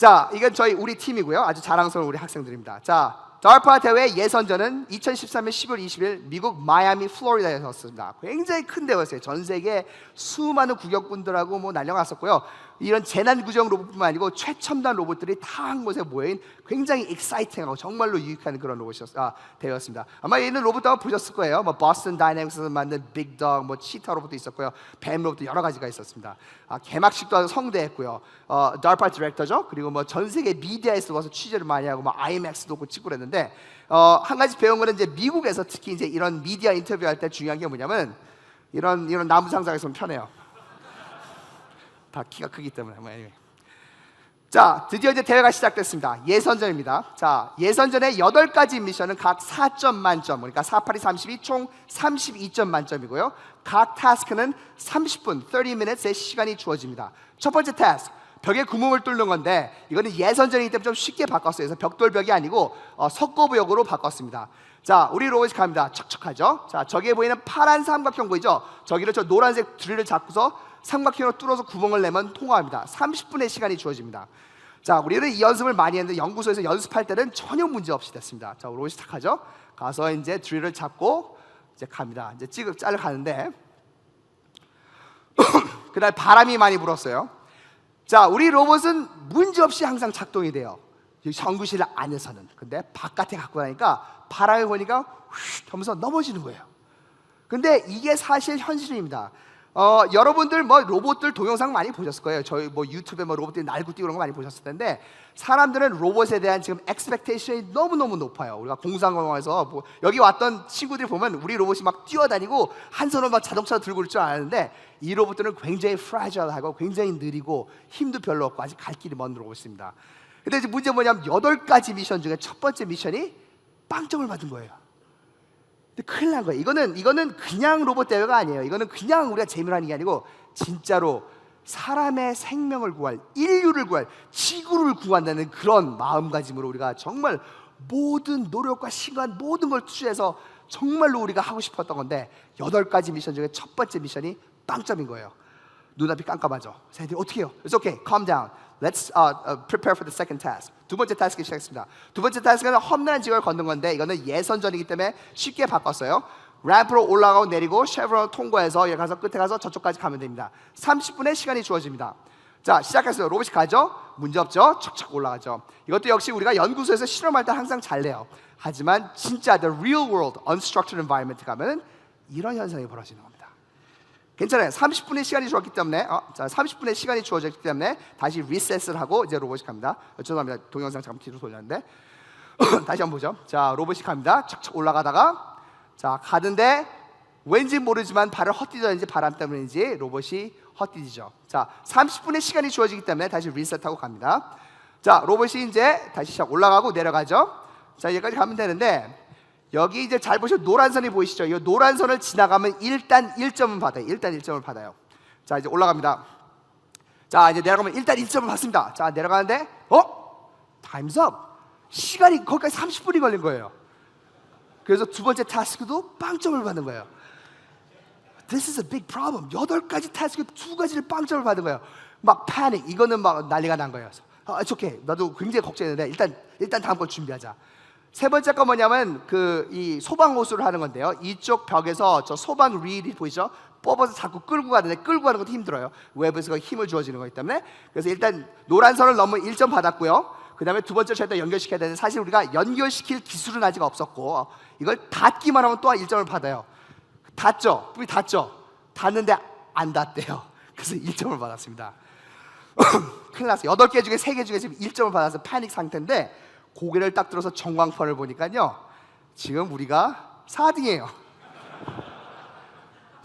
자, 이건 저희 우리 팀이고요. 아주 자랑스러운 우리 학생들입니다. 자, DARPA 대회 예선전은 2013년 10월 20일 미국 마이애미 플로리다에서 였습니다. 굉장히 큰 대회였어요. 전 세계 수많은 국역분들하고 뭐 날려갔었고요. 이런 재난 구정 로봇뿐만 아니고 최첨단 로봇들이 다 한 곳에 모여인 굉장히 익사이팅하고 정말로 유익한 그런 로봇이었 아, 대회였습니다. 아마 얘는 로봇도 한번 보셨을 거예요. 뭐 버스턴 다이내믹스에서 만든 빅덕, 뭐 치타 로봇도 있었고요. 뱀 로봇도 여러 가지가 있었습니다. 아, 개막식도 성대했고요. 어, DARPA 디렉터죠. 그리고 뭐 전 세계 미디어에서 와서 취재를 많이 하고 뭐 IMAX도 오고 찍고 그랬는데 어, 한 가지 배운 거는 이제 미국에서 특히 이제 이런 미디어 인터뷰할 때 중요한 게 뭐냐면 이런 이런 나무 상자에서 는 편해요. 다 키가 크기 때문에 뭐. 자, 드디어 이제 대회가 시작됐습니다. 예선전입니다. 자, 예선전의 8가지 미션은 각 4점 만점, 그러니까 4, 8이 32, 총 32점 만점이고요. 각 타스크는 30분, 30 minutes의 시간이 주어집니다. 첫 번째 타스크, 벽에 구멍을 뚫는 건데 이거는 예선전이기 때문에 좀 쉽게 바꿨어요. 그래서 벽돌벽이 아니고 어, 석고부역으로 바꿨습니다. 자, 우리 로봇이 갑니다. 척척하죠? 자, 저기에 보이는 파란 삼각형 보이죠? 저기를 저 노란색 드릴을 잡고서 삼각형으로 뚫어서 구멍을 내면 통과합니다. 30분의 시간이 주어집니다. 자, 우리는 이 연습을 많이 했는데 연구소에서 연습할 때는 전혀 문제 없이 됐습니다. 자, 로봇이 시작하죠? 가서 이제 드릴을 잡고 이제 갑니다. 이제 찌극 짤 가는데 그날 바람이 많이 불었어요. 자, 우리 로봇은 문제 없이 항상 작동이 돼요. 이 연구실 안에서는. 근데 바깥에 갖고 가니까 바람이 보니까 휙 하면서 넘어지는 거예요. 근데 이게 사실 현실입니다. 어, 여러분들 뭐 로봇들 동영상 많이 보셨을 거예요. 저희 뭐 유튜브에 뭐 로봇들이 날고 뛰고 그런 거 많이 보셨을 텐데 사람들은 로봇에 대한 지금 expectation이 너무 너무 높아요. 우리가 공상공학에서 뭐 여기 왔던 친구들이 보면 우리 로봇이 막 뛰어다니고 한 손으로 막 자동차 들고 그럴 줄 아는데 이 로봇들은 굉장히 프라이절하고 굉장히 느리고 힘도 별로 없고 아직 갈 길이 먼 로봇입니다. 근데 이제 문제 뭐냐면 여덟 가지 미션 중에 첫 번째 미션이 빵점을 받은 거예요. 큰일 난 거예요. 이거는 이거는 그냥 로봇 대회가 아니에요. 이거는 그냥 우리가 재미로 하는 게 아니고 진짜로 사람의 생명을 구할, 인류를 구할, 지구를 구한다는 그런 마음가짐으로 우리가 정말 모든 노력과 시간 모든 걸 투자해서 정말로 우리가 하고 싶었던 건데 여덟 가지 미션 중에 첫 번째 미션이 빵점인 거예요. 눈앞이 깜깜하죠. 쟤들이 어떻게 해요? It's okay. Calm down. Let's uh, uh, prepare for the second task. 두 번째 타스크 시작했습니다. 두 번째 타스크는 험난한 지역을 걷는 건데 이거는 예선전이기 때문에 쉽게 바꿨어요. 램프로 올라가고 내리고 쉐브론 통과해서 여기 가서 끝에 가서 저쪽까지 가면 됩니다. 30분의 시간이 주어집니다. 자 시작했어요. 로봇이 가죠. 문제 없죠. 척척 올라가죠. 이것도 역시 우리가 연구소에서 실험할 때 항상 잘 돼요. 하지만 진짜 the real world unstructured environment 가면은 이런 현상이 벌어지는 겁니다. 괜찮아요. 30분의 시간이 주었기 때문에 어, 자 30분의 시간이 주어졌기 때문에 다시 리셋을 하고 이제 로봇이 갑니다. 어, 죄송합니다. 동영상 잠깐 뒤로 돌렸는데 다시 한번 보죠. 자 로봇이 갑니다. 척척 올라가다가 자 가는데 왠지 모르지만 발을 헛디뎌는지 바람 때문인지 로봇이 헛디디죠. 자 30분의 시간이 주어지기 때문에 다시 리셋하고 갑니다. 자 로봇이 이제 다시 시작 올라가고 내려가죠. 자 여기까지 가면 되는데 여기 이제 잘 보시면 노란 선이 보이시죠? 이 노란 선을 지나가면 일단 1점은 받아요. 일단 1점을 받아요. 자 이제 올라갑니다. 자 이제 내려가면 일단 1점을 받습니다. 자 내려가는데 어? 타임스 업. 시간이 거기까지 30분이 걸린 거예요. 그래서 두 번째 타스크도 빵점을 받는 거예요. This is a big problem. 여덟 가지 타스크 두 가지를 빵점을 받은 거예요. 막 패닉. 이거는 막 난리가 난 거예요. 아, okay. 나도 굉장히 걱정했는데 일단 일단 다음 걸 준비하자. 세 번째 건 뭐냐면 그 이 소방 호수를 하는 건데요. 이쪽 벽에서 저 소방 릴이 보이죠? 뽑아서 자꾸 끌고 가는데 끌고 가는 것도 힘들어요. 외부에서 힘을 주어지는 거기 때문에. 그래서 일단 노란 선을 넘으면 1점 받았고요. 그 다음에 두 번째 절대 연결시켜야 되는데 사실 우리가 연결시킬 기술은 아직 없었고 이걸 닫기만 하면 또한 1점을 받아요. 닫죠? 불이 닫죠? 닫는데 안 닫대요. 그래서 1점을 받았습니다. 큰일 났어요. 8개 중에 3개 중에 지금 1점을 받아서 패닉 상태인데 고개를 딱 들어서 전광판을 보니까요. 지금 우리가 4등이에요.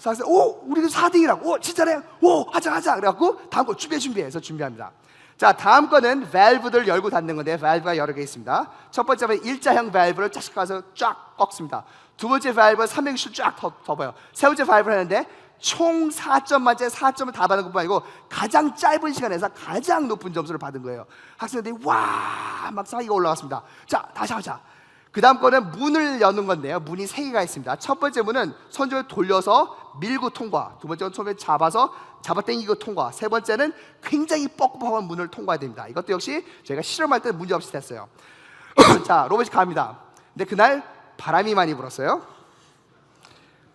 그래서 오 우리도 4등이라고. 오 진짜네 오 하자 하자. 그래갖고 다음 거 준비해 준비해서 준비합니다. 자 다음 거는 밸브들 열고 닫는 건데 밸브가 여러 개 있습니다. 첫 번째 는 일자형 밸브를 쫙 가서 쫙 꺾습니다. 두 번째 밸브는 삼행시 쫙 덮, 덮어요. 세 번째 밸브를 하는데 총 4점 만점에 4점을 다 받은 것뿐 아니고 가장 짧은 시간에서 가장 높은 점수를 받은 거예요 학생들이 와 막 사이가 올라갔습니다 자 다시 하자 그 다음 거는 문을 여는 건데요. 문이 세 개가 있습니다. 첫 번째 문은 손잡이 돌려서 밀고 통과. 두 번째는 처음에 잡아서 잡아 당기고 통과. 세 번째는 굉장히 뻑뻑한 문을 통과해야 됩니다. 이것도 역시 저희가 실험할 때 문제 없이 됐어요. 자, 로봇이 갑니다. 근데 그날 바람이 많이 불었어요.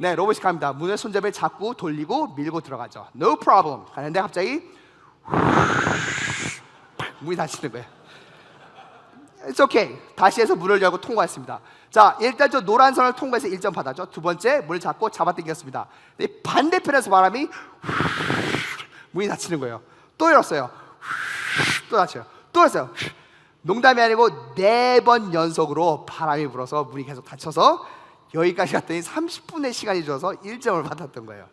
네, 로봇이 갑니다. 문을 손잡이를 잡고 돌리고 밀고 들어가죠. No problem. 가는데 갑자기 문이 닫히는 거예요. It's okay. 다시 해서 문을 열고 통과했습니다. 자, 일단 저 노란 선을 통과해서 1점 받았죠. 두 번째, 문을 잡고 잡아당겼습니다. 반대편에서 바람이 문이 닫히는 거예요. 또 열었어요. 또 닫혀요. 또 열었어요. 농담이 아니고 네 번 연속으로 바람이 불어서 문이 계속 닫혀서 여기까지 갔더니 30분의 시간이 줘서 1점을 받았던 거예요.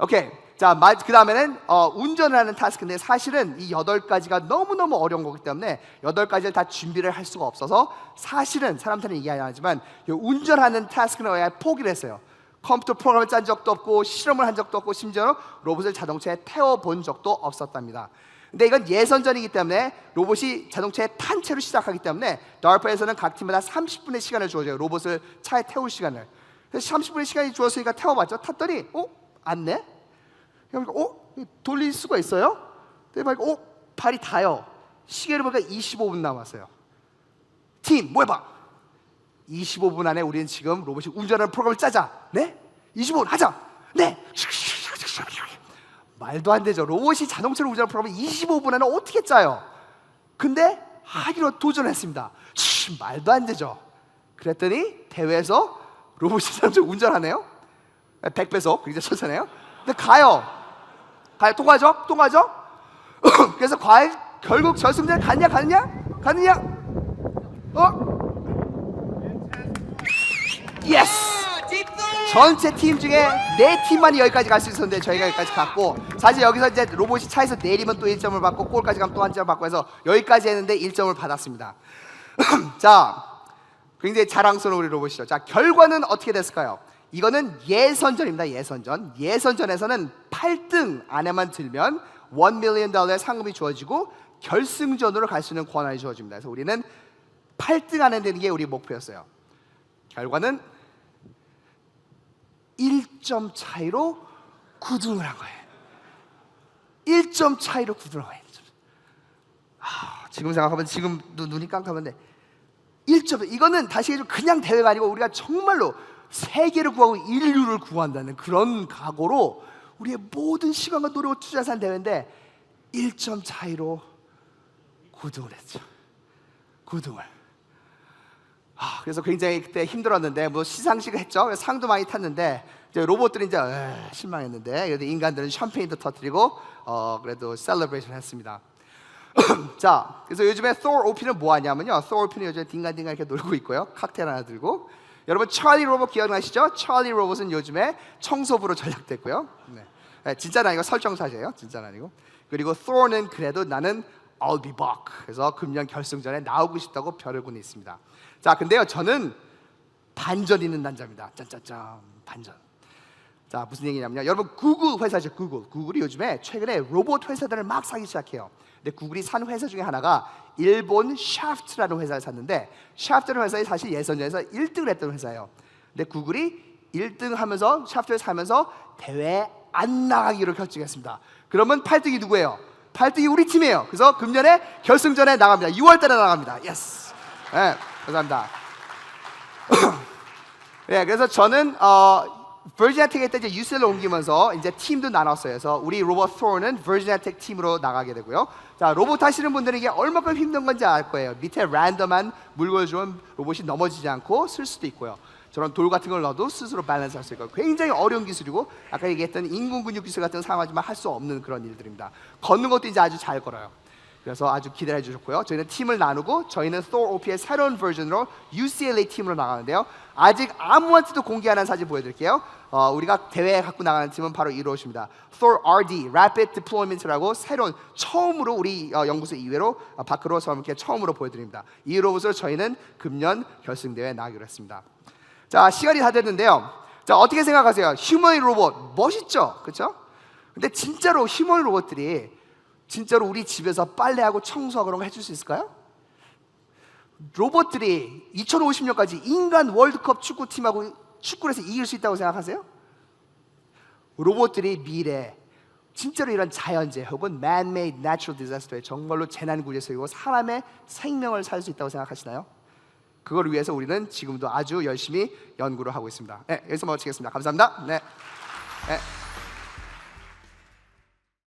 오케이. 자, 그 다음에는 어, 운전을 하는 타스크인데 사실은 이 여덟 가지가 너무너무 어려운 거기 때문에 여덟 가지를 다 준비를 할 수가 없어서 사실은 사람들은 이해하지만 이 운전하는 타스크는 아예 포기를 했어요. 컴퓨터 프로그램을 짠 적도 없고 실험을 한 적도 없고 심지어 로봇을 자동차에 태워 본 적도 없었답니다. 근데 이건 예선전이기 때문에 로봇이 자동차에 탄 채로 시작하기 때문에 DARPA에서는 각 팀마다 30분의 시간을 주어져요. 로봇을 차에 태울 시간을. 그래서 30분의 시간이 주었으니까 태워봤죠. 탔더니 어? 안 내? 그러니까 어? 돌릴 수가 있어요? 그래서 보니까 어? 발이 닿아요. 시계를 보니까 25분 남았어요. 팀, 뭐 해봐? 25분 안에 우리는 지금 로봇이 운전하는 프로그램을 짜자. 네? 25분 하자. 네. 말도 안 되죠. 로봇이 자동차를 운전하는 프로그램을 25분 안에 어떻게 짜요? 근데 하기로 도전했습니다. 치, 말도 안 되죠. 그랬더니 대회에서 로봇이 자동차 운전하네요. 100배속 굉장히 천천해요. 근데 가요. 가요. 통과죠? 통과죠? 그래서 과연 결국 결승전에 갔냐 갔냐? 갔느냐? 어? 예스! 전체 팀 중에 네 팀만이 여기까지 갈 수 있었는데 저희가 여기까지 갔고 사실 여기서 이제 로봇이 차에서 내리면 또 1점을 받고 골까지 가면 또 한 점을 받고 해서 여기까지 했는데 1점을 받았습니다. 자, 굉장히 자랑스러운 우리 로봇이죠. 자, 결과는 어떻게 됐을까요? 이거는 예선전입니다. 예선전. 예선전에서는 8등 안에만 들면 1 밀리언 달러의 상금이 주어지고 결승전으로 갈 수 있는 권한이 주어집니다. 그래서 우리는 8등 안에 드는 게 우리 목표였어요. 결과는 1점 차이로 9등을 한 거예요. 1점 차이로 9등을 한 거예요. 아, 지금 생각하면 지금도 눈이 깜깜한데 1점 이거는 다시 해도 그냥 대회가 아니고 우리가 정말로 세계를 구하고 인류를 구한다는 그런 각오로 우리의 모든 시간과 노력을 투자해서 한 대회인데 1점 차이로 9등을 했죠. 9등을. 아, 그래서 굉장히 그때 힘들었는데 뭐 시상식을 했죠. 상도 많이 탔는데 이제 로봇들이 이제 에이, 실망했는데 그래도 인간들은 샴페인도 터뜨리고 어 그래도 셀러브레이션 했습니다. 자, 그래서 요즘에 Thor OP는 뭐 하냐면요. Thor OP는 요즘 딩간딩간 이렇게 놀고 있고요. 칵테일 하나 들고. 여러분 찰리 로봇 기억나시죠? 찰리 로봇은 요즘에 청소부로 전락됐고요. 네. 네, 진짜는 아니고 설정 사제예요. 진짜는 아니고. 그리고 Thor는 그래도 나는 I'll be back. 그래서 금년 결승전에 나오고 싶다고 구는 있습니다. 자, 근데요. 저는 반전 있는 남자입니다. 짠짠짠 반전. 자 무슨 얘기냐면요 여러분 구글 회사죠 구글 구글이 요즘에 최근에 로봇 회사들을 막 사기 시작해요 근데 구글이 산 회사 중에 하나가 일본 샤프트라는 회사를 샀는데 샤프트라는 회사에 사실 예선전에서 1등을 했던 회사예요 근데 구글이 1등 하면서 샤프트를 사면서 대회 안 나가기로 결정했습니다 그러면 8등이 누구예요? 8등이 우리 팀이에요 그래서 금년에 결승전에 나갑니다 6월달에 나갑니다 예스 네, 감사합니다 네, 그래서 저는 어, 버지나텍에 때 이제 유셀로 옮기면서 이제 팀도 나눴어요. 그래서 우리 로봇 토어는 버지나텍 팀으로 나가게 되고요. 자, 로봇 하시는 분들은 이게 얼마큼 힘든 건지 알 거예요. 밑에 랜덤한 물건을 주면 로봇이 넘어지지 않고 쓸 수도 있고요. 저런 돌 같은 걸 넣어도 스스로 밸런스 할 수 있고 굉장히 어려운 기술이고 아까 얘기했던 인공 근육 기술 같은 거 사용하지만 할 수 없는 그런 일들입니다. 걷는 것도 이제 아주 잘 걸어요. 그래서 아주 기대해 주셨고요. 저희는 팀을 나누고 저희는 Thor OP의 새로운 버전으로 UCLA 팀으로 나가는데요. 아직 아무한테도 공개 안 한 사진 보여드릴게요. 어, 우리가 대회에 갖고 나가는 팀은 바로 이것입니다. Thor RD (Rapid Deployment)라고 새로운 처음으로 우리 어, 연구소 이외로 어, 밖으로 여러분께 처음으로 보여드립니다. 이 로봇을 저희는 금년 결승 대회에 나가기로 했습니다. 자 시간이 다 됐는데요. 자 어떻게 생각하세요? 휴머니 로봇 멋있죠, 그렇죠? 근데 진짜로 휴머니 로봇들이 진짜로 우리 집에서 빨래하고 청소하고 그런 거 해줄 수 있을까요? 로봇들이 2050년까지 인간 월드컵 축구팀하고 축구를 해서 이길 수 있다고 생각하세요? 로봇들이 미래 진짜로 이런 자연재해 혹은 man-made natural disaster에 정말로 재난 구제 쓰고 사람의 생명을 살 수 있다고 생각하시나요? 그걸 위해서 우리는 지금도 아주 열심히 연구를 하고 있습니다. 네, 여기서 마치겠습니다. 감사합니다. 네. 네.